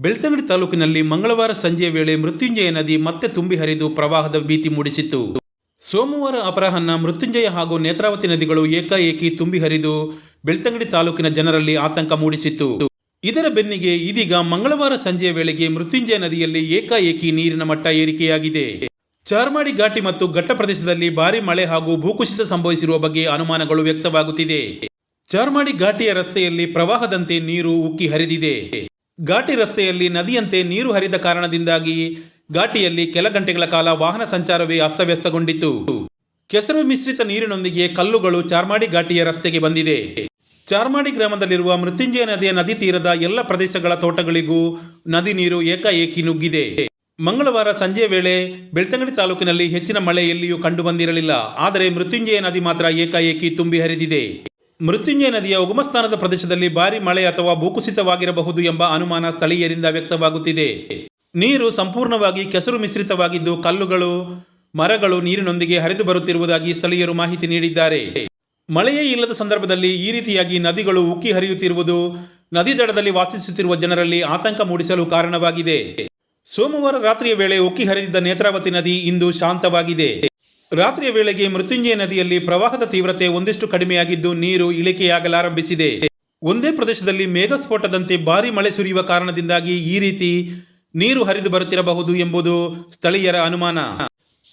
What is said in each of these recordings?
ಬೆಳ್ತಂಗಡಿ ತಾಲೂಕಿನಲ್ಲಿ ಮಂಗಳವಾರ ಸಂಜೆಯ ವೇಳೆ ಮೃತ್ಯುಂಜಯ ನದಿ ಮತ್ತೆ ತುಂಬಿ ಹರಿದು ಪ್ರವಾಹದ ಭೀತಿ ಮೂಡಿಸಿತ್ತು. ಸೋಮವಾರ ಅಪರಾಹ್ನ ಮೃತ್ಯುಂಜಯ ಹಾಗೂ ನೇತ್ರಾವತಿ ನದಿಗಳು ಏಕಾಏಕಿ ತುಂಬಿ ಹರಿದು ಬೆಳ್ತಂಗಡಿ ತಾಲೂಕಿನ ಜನರಲ್ಲಿ ಆತಂಕ ಮೂಡಿಸಿತ್ತು. ಇದರ ಬೆನ್ನಿಗೆ ಇದೀಗ ಮಂಗಳವಾರ ಸಂಜೆಯ ವೇಳೆಗೆ ಮೃತ್ಯುಂಜಯ ನದಿಯಲ್ಲಿ ಏಕಾಏಕಿ ನೀರಿನ ಮಟ್ಟ ಏರಿಕೆಯಾಗಿದೆ. ಚಾರ್ಮಾಡಿ ಘಾಟಿ ಮತ್ತು ಘಟ್ಟ ಪ್ರದೇಶದಲ್ಲಿ ಭಾರಿ ಮಳೆ ಹಾಗೂ ಭೂಕುಸಿತ ಸಂಭವಿಸಿರುವ ಬಗ್ಗೆ ಅನುಮಾನಗಳು ವ್ಯಕ್ತವಾಗುತ್ತಿದೆ. ಚಾರ್ಮಾಡಿ ಘಾಟಿಯ ರಸ್ತೆಯಲ್ಲಿ ಪ್ರವಾಹದಂತೆ ನೀರು ಉಕ್ಕಿ ಹರಿದಿದೆ. ಘಾಟಿ ರಸ್ತೆಯಲ್ಲಿ ನದಿಯಂತೆ ನೀರು ಹರಿದ ಕಾರಣದಿಂದಾಗಿ ಘಾಟಿಯಲ್ಲಿ ಕೆಲ ಗಂಟೆಗಳ ಕಾಲ ವಾಹನ ಸಂಚಾರವೇ ಅಸ್ತವ್ಯಸ್ತಗೊಂಡಿತು ಕೆಸರು ಮಿಶ್ರಿತ ನೀರಿನೊಂದಿಗೆ ಕಲ್ಲುಗಳು ಚಾರ್ಮಾಡಿ ಘಾಟಿಯ ರಸ್ತೆಗೆ ಬಂದಿದೆ. ಚಾರ್ಮಾಡಿ ಗ್ರಾಮದಲ್ಲಿರುವ ಮೃತ್ಯುಂಜಯ ನದಿಯ ನದಿ ತೀರದ ಎಲ್ಲ ಪ್ರದೇಶಗಳ ತೋಟಗಳಿಗೂ ನದಿ ನೀರು ಏಕಾಏಕಿ ನುಗ್ಗಿದೆ. ಮಂಗಳವಾರ ಸಂಜೆ ವೇಳೆ ಬೆಳ್ತಂಗಡಿ ತಾಲೂಕಿನಲ್ಲಿ ಹೆಚ್ಚಿನ ಮಳೆ ಎಲ್ಲಿಯೂ ಕಂಡುಬಂದಿರಲಿಲ್ಲ. ಆದರೆ ಮೃತ್ಯುಂಜಯ ನದಿ ಮಾತ್ರ ಏಕಾಏಕಿ ತುಂಬಿ ಹರಿದಿದೆ. ಮೃತ್ಯುಂಜಯ ನದಿಯ ಉಗಮಸ್ಥಾನದ ಪ್ರದೇಶದಲ್ಲಿ ಭಾರಿ ಮಳೆ ಅಥವಾ ಭೂಕುಸಿತವಾಗಿರಬಹುದು ಎಂಬ ಅನುಮಾನ ಸ್ಥಳೀಯರಿಂದ ವ್ಯಕ್ತವಾಗುತ್ತಿದೆ. ನೀರು ಸಂಪೂರ್ಣವಾಗಿ ಕೆಸರು ಮಿಶ್ರಿತವಾಗಿದ್ದು ಕಲ್ಲುಗಳು, ಮರಗಳು ನೀರಿನೊಂದಿಗೆ ಹರಿದು ಬರುತ್ತಿರುವುದಾಗಿ ಸ್ಥಳೀಯರು ಮಾಹಿತಿ ನೀಡಿದ್ದಾರೆ. ಮಳೆಯೇ ಇಲ್ಲದ ಸಂದರ್ಭದಲ್ಲಿ ಈ ರೀತಿಯಾಗಿ ನದಿಗಳು ಉಕ್ಕಿ ಹರಿಯುತ್ತಿರುವುದು ನದಿ ದಡದಲ್ಲಿ ವಾಸಿಸುತ್ತಿರುವ ಜನರಲ್ಲಿ ಆತಂಕ ಮೂಡಿಸಲು ಕಾರಣವಾಗಿದೆ. ಸೋಮವಾರ ರಾತ್ರಿಯ ವೇಳೆ ಉಕ್ಕಿ ಹರಿದಿದ್ದ ನೇತ್ರಾವತಿ ನದಿ ಇಂದು ಶಾಂತವಾಗಿದೆ. ರಾತ್ರಿಯ ವೇಳೆಗೆ ಮೃತ್ಯುಂಜಯ ನದಿಯಲ್ಲಿ ಪ್ರವಾಹದ ತೀವ್ರತೆ ಒಂದಿಷ್ಟು ಕಡಿಮೆಯಾಗಿದ್ದು ನೀರು ಇಳಿಕೆಯಾಗಲಾರಂಭಿಸಿದೆ. ಒಂದೇ ಪ್ರದೇಶದಲ್ಲಿ ಮೇಘಸ್ಫೋಟದಂತೆ ಭಾರಿ ಮಳೆ ಸುರಿಯುವ ಕಾರಣದಿಂದಾಗಿ ಈ ರೀತಿ ನೀರು ಹರಿದು ಬರುತ್ತಿರಬಹುದು ಎಂಬುದು ಸ್ಥಳೀಯರ ಅನುಮಾನ.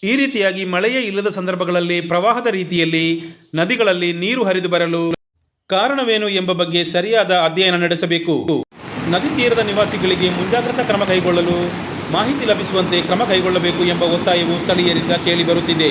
ಈ ರೀತಿಯಾಗಿ ಮಳೆಯೇ ಇಲ್ಲದ ಸಂದರ್ಭಗಳಲ್ಲಿ ಪ್ರವಾಹದ ರೀತಿಯಲ್ಲಿ ನದಿಗಳಲ್ಲಿ ನೀರು ಹರಿದು ಬರಲು ಕಾರಣವೇನು ಎಂಬ ಬಗ್ಗೆ ಸರಿಯಾದ ಅಧ್ಯಯನ ನಡೆಸಬೇಕು. ನದಿ ತೀರದ ನಿವಾಸಿಗಳಿಗೆ ಮುಂಜಾಗ್ರತಾ ಕ್ರಮ ಕೈಗೊಳ್ಳಲು ಮಾಹಿತಿ ಲಭಿಸುವಂತೆ ಕ್ರಮ ಕೈಗೊಳ್ಳಬೇಕು ಎಂಬ ಒತ್ತಾಯವು ಸ್ಥಳೀಯರಿಂದ ಕೇಳಿಬರುತ್ತಿದೆ